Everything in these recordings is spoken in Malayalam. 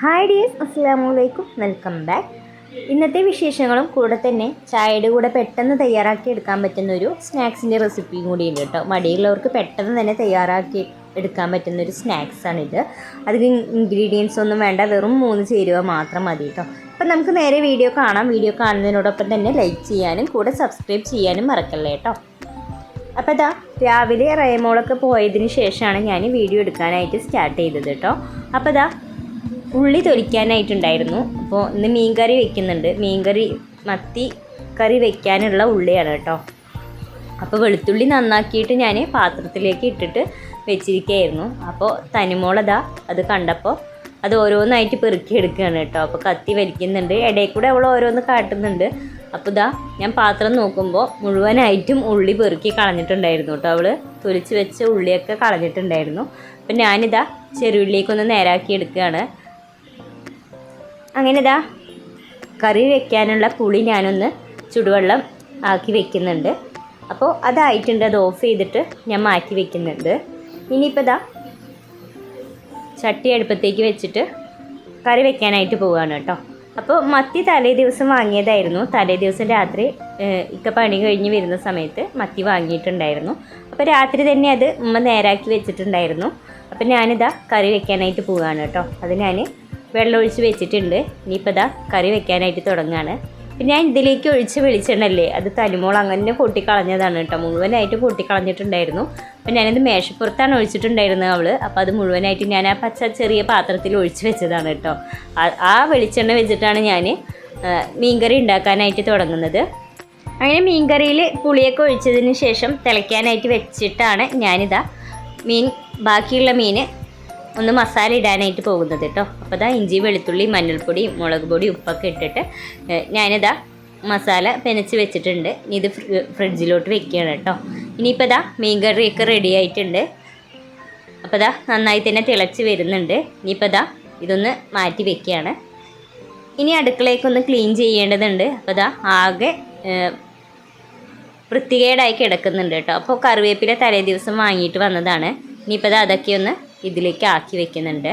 ഹായ് ഡിയസ് അസ്സാമലൈക്കും വെൽക്കം ബാക്ക് ഇന്നത്തെ വിശേഷങ്ങളും കൂടെ തന്നെ ചായയുടെ കൂടെ പെട്ടെന്ന് തയ്യാറാക്കി എടുക്കാൻ പറ്റുന്ന ഒരു സ്നാക്സിന്റെ റെസിപ്പിയും കൂടിയുണ്ട് കേട്ടോ. മടിയുള്ളവർക്ക് പെട്ടെന്ന് തന്നെ തയ്യാറാക്കി എടുക്കാൻ പറ്റുന്ന ഒരു സ്നാക്സാണിത് അതിന് ഇൻഗ്രീഡിയൻസ് ഒന്നും വേണ്ട. വെറും മൂന്ന് ചേരുവ മാത്രം മതി കേട്ടോ. അപ്പം നമുക്ക് നേരെ വീഡിയോ കാണാം. വീഡിയോ കാണുന്നതിനോടൊപ്പം തന്നെ ലൈക്ക് ചെയ്യാനും കൂടെ സബ്സ്ക്രൈബ് ചെയ്യാനും മറക്കല്ലേ കേട്ടോ. അപ്പോൾ ഇതാ രാവിലെ റയമോളൊക്കെ പോയതിന് ശേഷമാണ് ഞാൻ വീഡിയോ എടുക്കാനായിട്ട് സ്റ്റാർട്ട് ചെയ്തത് കേട്ടോ. അപ്പോൾ ഇതാ ഉള്ളി തൊലിക്കാനായിട്ടുണ്ടായിരുന്നു. അപ്പോൾ ഇന്ന് മീൻകറി വെക്കുന്നുണ്ട്. മീൻകറി മത്തി കറി വെക്കാനുള്ള ഉള്ളിയാണ് കേട്ടോ. അപ്പോൾ വെളുത്തുള്ളി നന്നാക്കിയിട്ട് ഞാൻ പാത്രത്തിലേക്ക് ഇട്ടിട്ട് വെച്ചിരിക്കുകയായിരുന്നു അപ്പോൾ തനിമോളതാ അത് കണ്ടപ്പോൾ അത് ഓരോന്നായിട്ട് പെറുക്കി എടുക്കുകയാണ് കേട്ടോ. അപ്പോൾ കത്തി വലിക്കുന്നുണ്ട്. ഇടയിൽ കൂടെ അവൾ ഓരോന്ന് കാട്ടുന്നുണ്ട്. അപ്പോൾ ഇതാ ഞാൻ പാത്രം നോക്കുമ്പോൾ മുഴുവനായിട്ടും ഉള്ളി പെറുക്കി കളഞ്ഞിട്ടുണ്ടായിരുന്നു കേട്ടോ അവൾ തൊലിച്ച് വെച്ച ഉള്ളിയൊക്കെ കളഞ്ഞിട്ടുണ്ടായിരുന്നു. അപ്പം ഞാനിതാ ചെറുള്ളിലേക്കൊന്ന് നേരാക്കി എടുക്കുകയാണ്. അങ്ങനെ ഇതാ കറി വെക്കാനുള്ള പുളി ഞാനൊന്ന് ചുടുവെള്ളം ആക്കി വെക്കുന്നുണ്ട്. അപ്പോൾ അതായിട്ടുണ്ട് അത് ഓഫ് ചെയ്തിട്ട് ഞാൻ മാറ്റി വെക്കുന്നുണ്ട്. ഇനിയിപ്പോൾ ഇതാ ചട്ടി അടുപ്പത്തേക്ക് വെച്ചിട്ട് കറി വെക്കാനായിട്ട് പോവുകയാണ് കേട്ടോ. അപ്പോൾ മത്തി തലേ ദിവസം വാങ്ങിയതായിരുന്നു. തലേ ദിവസം രാത്രി ഇക്ക പണി കഴിഞ്ഞ് വരുന്ന സമയത്ത് മത്തി വാങ്ങിയിട്ടുണ്ടായിരുന്നു. അപ്പോൾ രാത്രി തന്നെ അത് ഉമ്മ നേരാക്കി വെച്ചിട്ടുണ്ടായിരുന്നു. അപ്പോൾ ഞാനിതാ കറി വെക്കാനായിട്ട് പോവുകയാണ് കേട്ടോ. അത് ഞാൻ വെള്ളം ഒഴിച്ച് വെച്ചിട്ടുണ്ട്. ഇനിയിപ്പോൾ ഇതാ കറി വെക്കാനായിട്ട് തുടങ്ങുകയാണ് പിന്നെ ഞാൻ ഇതിലേക്ക് ഒഴിച്ച് വെളിച്ചെണ്ണല്ലേ അത് തനിമോൾ അങ്ങനെ പൊട്ടിക്കളഞ്ഞതാണ് കേട്ടോ. മുഴുവനായിട്ട് പൊട്ടിക്കളഞ്ഞിട്ടുണ്ടായിരുന്നു അപ്പോൾ ഞാനത് മേശപ്പുറത്താണ് ഒഴിച്ചിട്ടുണ്ടായിരുന്നത് അവൾ അപ്പോൾ അത് മുഴുവനായിട്ട് ഞാൻ ആ പച്ച ചെറിയ പാത്രത്തിൽ ഒഴിച്ച് വെച്ചതാണ് കേട്ടോ. ആ വെളിച്ചെണ്ണ വെച്ചിട്ടാണ് ഞാൻ മീൻകറി ഉണ്ടാക്കാനായിട്ട് തുടങ്ങുന്നത്. അങ്ങനെ മീൻകറിയിൽ പുളിയൊക്കെ ഒഴിച്ചതിന് ശേഷം തിളയ്ക്കാനായിട്ട് വെച്ചിട്ടാണ് ഞാനിതാ മീൻ ബാക്കിയുള്ള മീൻ ഒന്ന് മസാല ഇടാനായിട്ട് പോകുന്നത് കേട്ടോ. അപ്പോൾ ഇതാ ഇഞ്ചി വെളുത്തുള്ളി മഞ്ഞൾപ്പൊടി മുളക് പൊടി ഉപ്പൊക്കെ ഇട്ടിട്ട് ഞാനിതാ മസാല പെനച്ച് വെച്ചിട്ടുണ്ട്. ഇനി ഇത് ഫ്രി- ഫ്രിഡ്ജിലോട്ട് വെക്കുകയാണ് കേട്ടോ. ഇനിയിപ്പോൾ ഇതാ മീൻ കറിയൊക്കെ റെഡി ആയിട്ടുണ്ട്. അപ്പോൾ ഇതാ നന്നായി തന്നെ തിളച്ച് വരുന്നുണ്ട്. ഇനിയിപ്പോൾ ഇതാ ഇതൊന്ന് മാറ്റി വെക്കുകയാണ്. ഇനി അടുക്കളയൊക്കെ ക്ലീൻ ചെയ്യേണ്ടതുണ്ട്. അപ്പോൾ ഇതാ ആകെ വൃത്തികേടായി കിടക്കുന്നുണ്ട് കേട്ടോ. അപ്പോൾ കറിവേപ്പില തലേ ദിവസം വാങ്ങിയിട്ട് വന്നതാണ്. ഇനിയിപ്പോൾ അത് അതൊക്കെ ഒന്ന് ഇതിലേക്ക് ആക്കി വെക്കുന്നുണ്ട്.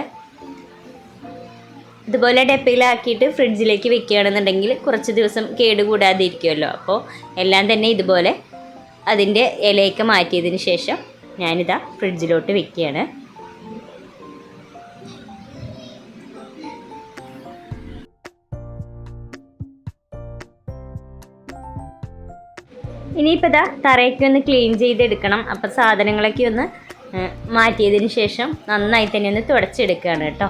ഇതുപോലെ ഡപ്പയിലാക്കിയിട്ട് ഫ്രിഡ്ജിലേക്ക് വെക്കുകയാണെന്നുണ്ടെങ്കിൽ കുറച്ച് ദിവസം കേടുകൂടാതെ ഇരിക്കുമല്ലോ അപ്പോൾ എല്ലാം തന്നെ ഇതുപോലെ അതിന്റെ ഇലയൊക്കെ മാറ്റിയതിന് ശേഷം ഞാനിതാ ഫ്രിഡ്ജിലോട്ട് വെക്കുകയാണ്. ഇനിയിപ്പോൾ ഇതാ തറയൊക്കെ ഒന്ന് ക്ലീൻ ചെയ്തെടുക്കണം. അപ്പോൾ സാധനങ്ങളൊക്കെ ഒന്ന് മാറ്റിയതിന് ശേഷം നന്നായി തന്നെ ഒന്ന് തുടച്ചെടുക്കുകയാണ് കേട്ടോ.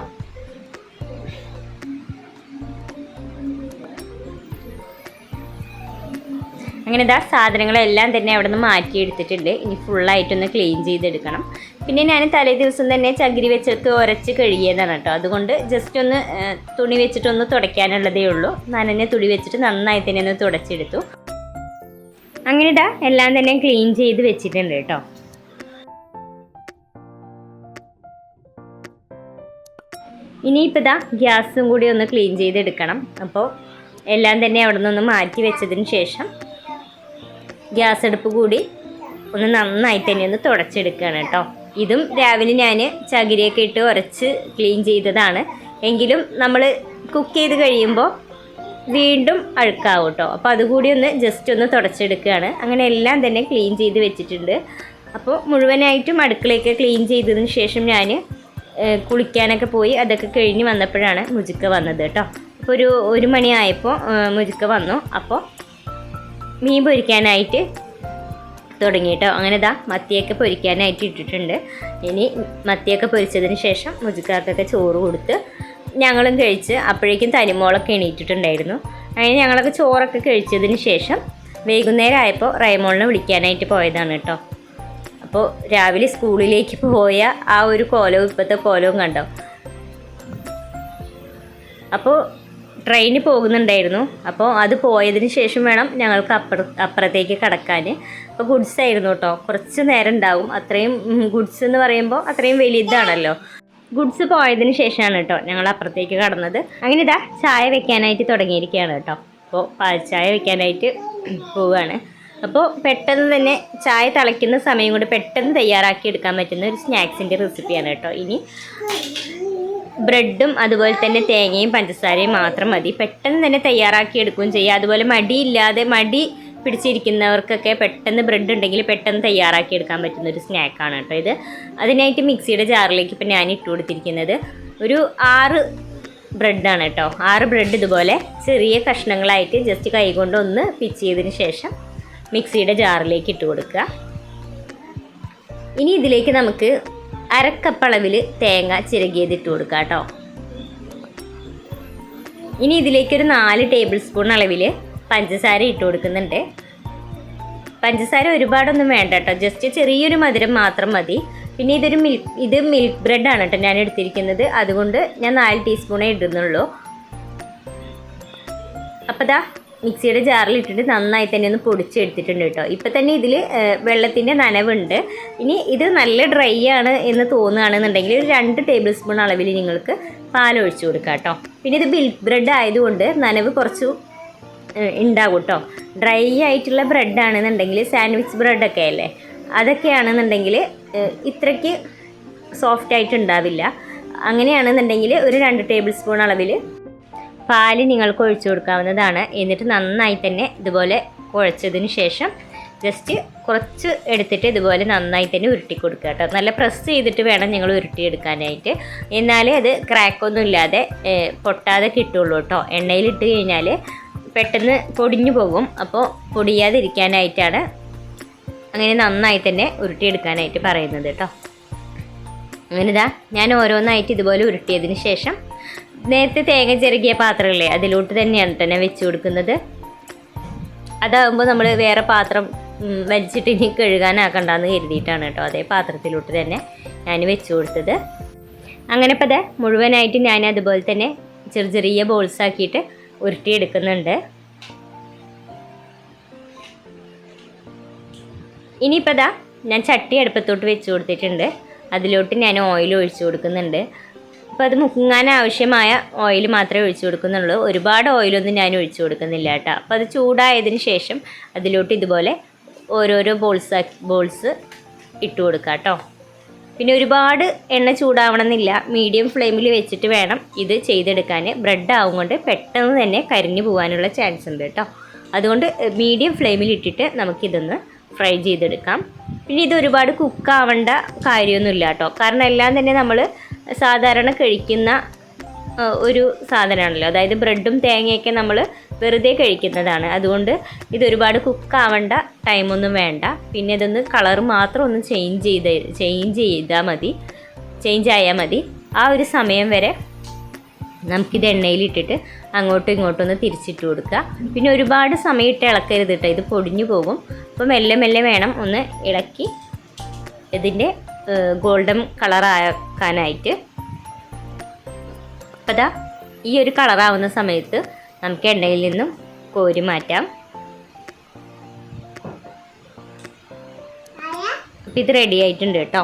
അങ്ങനെ ഇതാ സാധനങ്ങളെല്ലാം തന്നെ അവിടെ നിന്ന് മാറ്റിയെടുത്തിട്ടുണ്ട്. ഇനി ഫുള്ളായിട്ടൊന്ന് ക്ലീൻ ചെയ്തെടുക്കണം. പിന്നെ ഞാൻ തലേ ദിവസം തന്നെ ചകിരി വെച്ചെടുത്ത് ഉരച്ച് കഴുകിയതാണ് കേട്ടോ. അതുകൊണ്ട് ജസ്റ്റ് ഒന്ന് തുണി വെച്ചിട്ടൊന്ന് തുടയ്ക്കാനുള്ളതേ ഉള്ളൂ. ഞാൻ നനഞ്ഞ തുണി വെച്ചിട്ട് നന്നായി തന്നെ ഒന്ന് തുടച്ചെടുത്തു. അങ്ങനെ ഇതാ എല്ലാം തന്നെ ക്ലീൻ ചെയ്ത് വെച്ചിട്ടുണ്ട് കേട്ടോ. ഇനിയിപ്പോൾ ഇതാ ഗ്യാസും കൂടി ഒന്ന് ക്ലീൻ ചെയ്തെടുക്കണം. അപ്പോൾ എല്ലാം തന്നെ അവിടെ നിന്നൊന്ന് മാറ്റി വെച്ചതിന് ശേഷം ഗ്യാസ് അടുപ്പ് കൂടി ഒന്ന് നന്നായി തന്നെ ഒന്ന് തുടച്ചെടുക്കുകയാണ് കേട്ടോ. ഇതും രാവിലെ ഞാൻ ചകിരിയൊക്കെ ഇട്ട് ഉരച്ച് ക്ലീൻ ചെയ്തതാണ്. എങ്കിലും നമ്മൾ കുക്ക് ചെയ്ത് കഴിയുമ്പോൾ വീണ്ടും അഴുക്കാവും കേട്ടോ. അപ്പോൾ അതുകൂടി ഒന്ന് ജസ്റ്റ് ഒന്ന് തുടച്ചെടുക്കുകയാണ്. അങ്ങനെ എല്ലാം തന്നെ ക്ലീൻ ചെയ്ത് വെച്ചിട്ടുണ്ട്. അപ്പോൾ മുഴുവനായിട്ടും അടുക്കളയൊക്കെ ക്ലീൻ ചെയ്തതിന് ശേഷം ഞാൻ കുളിക്കാനൊക്കെ പോയി അതൊക്കെ കഴിഞ്ഞ് വന്നപ്പോഴാണ് മുജുക്ക് വന്നത് കേട്ടോ. അപ്പോൾ ഒരു ഒരു മണിയായപ്പോൾ മുജുക്ക് വന്നു. അപ്പോൾ മീൻ പൊരിക്കാനായിട്ട് തുടങ്ങി കേട്ടോ. അങ്ങനെ ഇതാ മത്തിയൊക്കെ പൊരിക്കാനായിട്ട് ഇട്ടിട്ടുണ്ട്. ഇനി മത്തിയൊക്കെ പൊരിച്ചതിന് ശേഷം മുജുക്കാർക്കൊക്കെ ചോറ് കൊടുത്ത് ഞങ്ങളും കഴിച്ച് അപ്പോഴേക്കും തനിമോളൊക്കെ എണീറ്റിട്ടുണ്ടായിരുന്നു. അങ്ങനെ ഞങ്ങളൊക്കെ ചോറൊക്കെ കഴിച്ചതിന് ശേഷം വൈകുന്നേരം ആയപ്പോൾ റൈമോളിനെ വിളിക്കാനായിട്ട് പോയതാണ് കേട്ടോ. അപ്പോൾ രാവിലെ സ്കൂളിലേക്ക് പോയ ആ ഒരു കോലവും ഇപ്പോഴത്തെ കോലവും കണ്ടോ? അപ്പോൾ ട്രെയിനിൽ പോകുന്നുണ്ടായിരുന്നു. അപ്പോൾ അത് പോയതിന് ശേഷം വേണം ഞങ്ങൾക്ക് അപ്പുറ അപ്പുറത്തേക്ക് കടക്കാൻ അപ്പോൾ ഗുഡ്സ് ആയിരുന്നു കേട്ടോ കുറച്ച് നേരം ഉണ്ടാവും. അത്രയും ഗുഡ്സ് എന്ന് പറയുമ്പോൾ അത്രയും വലുതാണല്ലോ. ഗുഡ്സ് പോയതിന് ശേഷമാണ് കേട്ടോ ഞങ്ങൾ അപ്പുറത്തേക്ക് കടന്നത്. അങ്ങനെ ഇതാ ചായ വെക്കാനായിട്ട് തുടങ്ങിയിരിക്കുകയാണ് കേട്ടോ അപ്പോൾ ചായ വെക്കാനായിട്ട് പോവുകയാണ്. അപ്പോൾ പെട്ടെന്ന് തന്നെ ചായ തിളയ്ക്കുന്ന സമയം കൊണ്ട് പെട്ടെന്ന് തയ്യാറാക്കി എടുക്കാൻ പറ്റുന്ന ഒരു സ്നാക്സിന്റെ റെസിപ്പിയാണ് കേട്ടോ. ഇനി ബ്രെഡും അതുപോലെ തന്നെ തേങ്ങയും പഞ്ചസാരയും മാത്രം മതി. പെട്ടെന്ന് തന്നെ തയ്യാറാക്കി എടുക്കുകയും ചെയ്യുക അതുപോലെ മടിയില്ലാതെ മടി പിടിച്ചിരിക്കുന്നവർക്കൊക്കെ പെട്ടെന്ന് ബ്രെഡ് ഉണ്ടെങ്കിൽ പെട്ടെന്ന് തയ്യാറാക്കി എടുക്കാൻ പറ്റുന്ന ഒരു സ്നാക്കാണ് കേട്ടോ ഇത്. അതിനായിട്ട് മിക്സിയുടെ ജാറിലേക്ക് ഇപ്പം ഞാൻ ഇട്ട് കൊടുത്തിരിക്കുന്നത് ഒരു ആറ് ബ്രെഡാണ് കേട്ടോ. ആറ് ബ്രെഡ് ഇതുപോലെ ചെറിയ കഷ്ണങ്ങളായിട്ട് ജസ്റ്റ് കൈകൊണ്ട് ഒന്ന് പിച്ച് ചെയ്തതിന് ശേഷം മിക്സിയുടെ ജാറിലേക്ക് ഇട്ട് കൊടുക്കുക. ഇനി ഇതിലേക്ക് നമുക്ക് അരക്കപ്പളവിൽ തേങ്ങ ചിരകിയത് ഇട്ട് കൊടുക്കുക കേട്ടോ. ഇനി ഇതിലേക്ക് ഒരു നാല് ടേബിൾ സ്പൂൺ അളവിൽ പഞ്ചസാര ഇട്ട് കൊടുക്കുന്നുണ്ട്. പഞ്ചസാര ഒരുപാടൊന്നും വേണ്ട കേട്ടോ. ജസ്റ്റ് ചെറിയൊരു മധുരം മാത്രം മതി. പിന്നെ ഇതൊരു മിൽക്ക് ഇത് മിൽക്ക് ബ്രെഡാണ് കേട്ടോ ഞാൻ എടുത്തിരിക്കുന്നത്. അതുകൊണ്ട് ഞാൻ നാല് ടീസ്പൂണേ ഇടുന്നുള്ളൂ. അപ്പോൾ ദാ മിക്സിയുടെ ജാറിൽ ഇട്ടിട്ട് നന്നായി തന്നെ ഒന്ന് പൊടിച്ചെടുത്തിട്ടുണ്ട് കേട്ടോ. ഇപ്പം തന്നെ ഇതിൽ വെള്ളത്തിന്റെ നനവുണ്ട്. ഇനി ഇത് നല്ല ഡ്രൈ ആണ് എന്ന് തോന്നുകയാണെന്നുണ്ടെങ്കിൽ ഒരു രണ്ട് ടേബിൾ സ്പൂൺ അളവിൽ നിങ്ങൾക്ക് പാൽ ഒഴിച്ചു കൊടുക്കാം കേട്ടോ. പിന്നെ ഇത് മിൽക്ക് ബ്രെഡ് ആയതുകൊണ്ട് നനവ് കുറച്ച് ഉണ്ടാകും കേട്ടോ. ഡ്രൈ ആയിട്ടുള്ള ബ്രെഡ് ആണെന്നുണ്ടെങ്കിൽ സാൻഡ്വിച്ച് ബ്രെഡൊക്കെ അല്ലേ? അതൊക്കെയാണെന്നുണ്ടെങ്കിൽ ഇത്രയ്ക്ക് സോഫ്റ്റ് ആയിട്ട് ഉണ്ടാവില്ല. അങ്ങനെയാണെന്നുണ്ടെങ്കിൽ ഒരു രണ്ട് ടേബിൾ സ്പൂൺ അളവിൽ പാൽ നിങ്ങൾക്ക് ഒഴിച്ചു കൊടുക്കാവുന്നതാണ്. എന്നിട്ട് നന്നായി തന്നെ ഇതുപോലെ കുഴച്ചതിന് ശേഷം ജസ്റ്റ് കുറച്ച് എടുത്തിട്ട് ഇതുപോലെ നന്നായി തന്നെ ഉരുട്ടി കൊടുക്കുക കേട്ടോ. നല്ല പ്രസ് ചെയ്തിട്ട് വേണം നിങ്ങൾ ഉരുട്ടിയെടുക്കാനായിട്ട്. എന്നാലേ അത് ക്രാക്കൊന്നും ഇല്ലാതെ പൊട്ടാതെ കിട്ടുള്ളൂ കേട്ടോ. എണ്ണയിലിട്ട് കഴിഞ്ഞാൽ പെട്ടെന്ന് പൊടിഞ്ഞു പോകും. അപ്പോൾ പൊടിയാതിരിക്കാനായിട്ടാണ് അങ്ങനെ നന്നായി തന്നെ ഉരുട്ടിയെടുക്കാനായിട്ട് പറയുന്നത് കേട്ടോ. അങ്ങനെ ഞാൻ ഓരോന്നായിട്ട് ഇതുപോലെ ഉരുട്ടിയതിന് ശേഷം നേരത്തെ തേങ്ങ ചിരകിയ പാത്രമില്ലേ അതിലോട്ട് തന്നെയാണ് തന്നെ വെച്ച് കൊടുക്കുന്നത്. അതാകുമ്പോൾ നമ്മൾ വേറെ പാത്രം വലിച്ചിട്ട് ഇനി കഴുകാനാക്കണ്ടെന്ന് കരുതിയിട്ടാണ് കേട്ടോ അതേ പാത്രത്തിലോട്ട് തന്നെ ഞാൻ വെച്ച് കൊടുത്തത്. അങ്ങനെ ഇപ്പോൾ അതെ മുഴുവനായിട്ട് ഞാൻ അതുപോലെ തന്നെ ചെറിയ ചെറിയ ബോൾസ് ആക്കിയിട്ട് ഉരുട്ടിയെടുക്കുന്നുണ്ട്. ഇനിയിപ്പോൾ ദാ ഞാൻ ചട്ടി അടുപ്പത്തോട്ട് വെച്ച് കൊടുത്തിട്ടുണ്ട്. അതിലോട്ട് ഞാൻ ഓയിൽ ഒഴിച്ചു കൊടുക്കുന്നുണ്ട്. അപ്പോൾ അത് മുങ്ങാൻ ആവശ്യമായ ഓയിൽ മാത്രമേ ഒഴിച്ചു കൊടുക്കുന്നുള്ളൂ. ഒരുപാട് ഓയിലൊന്നും ഞാൻ ഒഴിച്ചു കൊടുക്കുന്നില്ല കേട്ടോ. അപ്പോൾ അത് ചൂടായതിന് ശേഷം അതിലോട്ട് ഇതുപോലെ ഓരോരോ ബോൾസ് ബോൾസ് ഇട്ട് കൊടുക്കുക കേട്ടോ. പിന്നെ ഒരുപാട് എണ്ണ ചൂടാവണമെന്നില്ല. മീഡിയം ഫ്ലെയിമിൽ വെച്ചിട്ട് വേണം ഇത് ചെയ്തെടുക്കാൻ ബ്രെഡ് ആവും കൊണ്ട് പെട്ടെന്ന് തന്നെ കരിഞ്ഞു പോകാനുള്ള ചാൻസ് ഉണ്ട് കേട്ടോ. അതുകൊണ്ട് മീഡിയം ഫ്ലെയിമിൽ ഇട്ടിട്ട് നമുക്കിതൊന്ന് ഫ്രൈ ചെയ്തെടുക്കാം. പിന്നെ ഇത് ഒരുപാട് കുക്കാവേണ്ട കാര്യമൊന്നുമില്ല കേട്ടോ. കാരണം എല്ലാം തന്നെ നമ്മൾ സാധാരണ കഴിക്കുന്ന ഒരു സാധനമാണല്ലോ. അതായത് ബ്രെഡും തേങ്ങയൊക്കെ നമ്മൾ വെറുതെ കഴിക്കുന്നതാണ്. അതുകൊണ്ട് ഇതൊരുപാട് കുക്കാവേണ്ട ടൈമൊന്നും വേണ്ട. പിന്നെ ഇതൊന്ന് കളർ മാത്രം ഒന്ന് ചേഞ്ച് ചെയ്ത് ചേഞ്ച് ചെയ്താൽ മതി. ചേഞ്ച് ആയാൽ മതി. ആ ഒരു സമയം വരെ നമുക്കിത് എണ്ണയിലിട്ടിട്ട് അങ്ങോട്ടും ഇങ്ങോട്ടും ഒന്ന് തിരിച്ചിട്ട് കൊടുക്കുക. പിന്നെ ഒരുപാട് സമയം ഇട്ട് ഇളക്കരുത് കേട്ടോ. ഇത് പൊടിഞ്ഞു പോകും. അപ്പോൾ മെല്ലെ മെല്ലെ വേണം ഒന്ന് ഇളക്കി ഇതിന്റെ ഗോൾഡൻ കളറാക്കാനായിട്ട് അപ്പോൾ ദാ ഈ ഒരു കളറാവുന്ന സമയത്ത് നമുക്ക് എണ്ണയിൽ നിന്നും കോരി മാറ്റാം. അപ്പം ഇത് റെഡി ആയിട്ടുണ്ട് കേട്ടോ.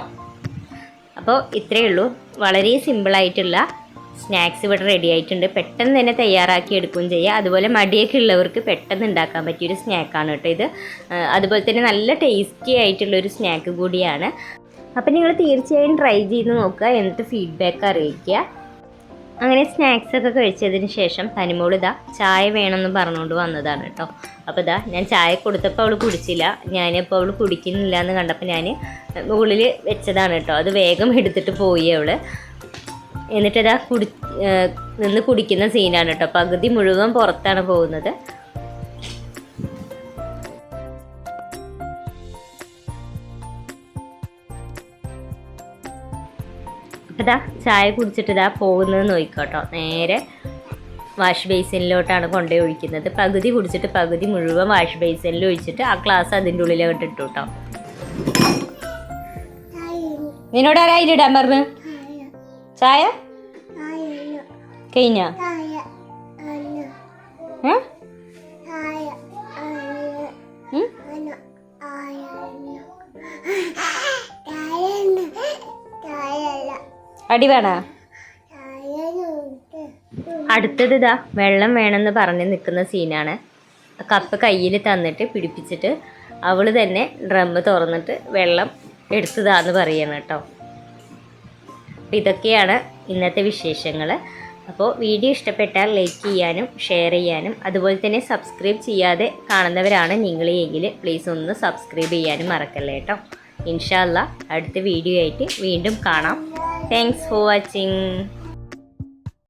അപ്പോൾ ഇത്രയേ ഉള്ളൂ. വളരെ സിമ്പിളായിട്ടുള്ള സ്നാക്സ് ഇവിടെ റെഡി ആയിട്ടുണ്ട്. പെട്ടെന്ന് തന്നെ തയ്യാറാക്കി എടുക്കുകയും ചെയ്യുക അതുപോലെ മടിയൊക്കെ ഉള്ളവർക്ക് പെട്ടെന്ന് ഉണ്ടാക്കാൻ പറ്റിയൊരു സ്നാക്കാണ് കേട്ടോ ഇത്. അതുപോലെ തന്നെ നല്ല ടേസ്റ്റി ആയിട്ടുള്ളൊരു സ്നാക്ക് കൂടിയാണ്. അപ്പോൾ നിങ്ങൾ തീർച്ചയായും ട്രൈ ചെയ്ത് നോക്കുക. എന്നിട്ട് ഫീഡ്ബാക്ക് അറിയിക്കുക. അങ്ങനെ സ്നാക്സ് ഒക്കെ കഴിച്ചതിന് ശേഷം തനിമോൾ ഇതാ ചായ വേണമെന്ന് പറഞ്ഞുകൊണ്ട് വന്നതാണ് കേട്ടോ. അപ്പോൾ ഇതാ ഞാൻ ചായ കൊടുത്തപ്പോൾ അവൾ കുടിച്ചില്ല. ഞാനിപ്പോൾ അവൾ കുടിക്കുന്നില്ല എന്ന് കണ്ടപ്പോൾ ഞാൻ മുകളിൽ വെച്ചതാണ് കേട്ടോ. അത് വേഗം എടുത്തിട്ട് പോയി അവൾ എന്നിട്ടിതാ കുടി നിന്ന് കുടിക്കുന്ന സീനാണ് കേട്ടോ പകുതി മുഴുവൻ പുറത്താണ് പോകുന്നത്. അതാ ഇതാ ചായ കുടിച്ചിട്ട് ഇതാ പോകുന്നത് നോക്കിക്കോട്ടോ. നേരെ വാഷ് ബേസിനിലോട്ടാണ് കൊണ്ടുപോയി ഒഴിക്കുന്നത്. പകുതി കുടിച്ചിട്ട് പകുതി മുഴുവൻ വാഷ് ബേസിനിൽ ഒഴിച്ചിട്ട് ആ ഗ്ലാസ് അതിന്റെ ഉള്ളിലോട്ട് ഇട്ടു കേട്ടോ നിന്നോട് ആരാ ഇടാൻ പറഞ്ഞു? ചായ? കഴിഞ്ഞ? അടി വേണ? അടുത്തത് ഇതാ വെള്ളം വേണമെന്ന് പറഞ്ഞ് നിൽക്കുന്ന സീനാണ്. കപ്പ് കയ്യിൽ തന്നിട്ട് പിടിപ്പിച്ചിട്ട് അവൾ തന്നെ ഡ്രം തുറന്നിട്ട് വെള്ളം എടുത്തതാന്ന് പറയണം കേട്ടോ. അപ്പോൾ ഇതൊക്കെയാണ് ഇന്നത്തെ വിശേഷങ്ങൾ അപ്പോൾ വീഡിയോ ഇഷ്ടപ്പെട്ടാൽ ലൈക്ക് ചെയ്യാനും ഷെയർ ചെയ്യാനും അതുപോലെ തന്നെ സബ്സ്ക്രൈബ് ചെയ്യാതെ കാണുന്നവരാണ് നിങ്ങൾ എങ്കിൽ പ്ലീസ് ഒന്ന് സബ്സ്ക്രൈബ് ചെയ്യാനും മറക്കല്ലേ കേട്ടോ ഇൻഷാല്ല അടുത്ത വീഡിയോ ആയിട്ട് വീണ്ടും കാണാം. Thanks for watching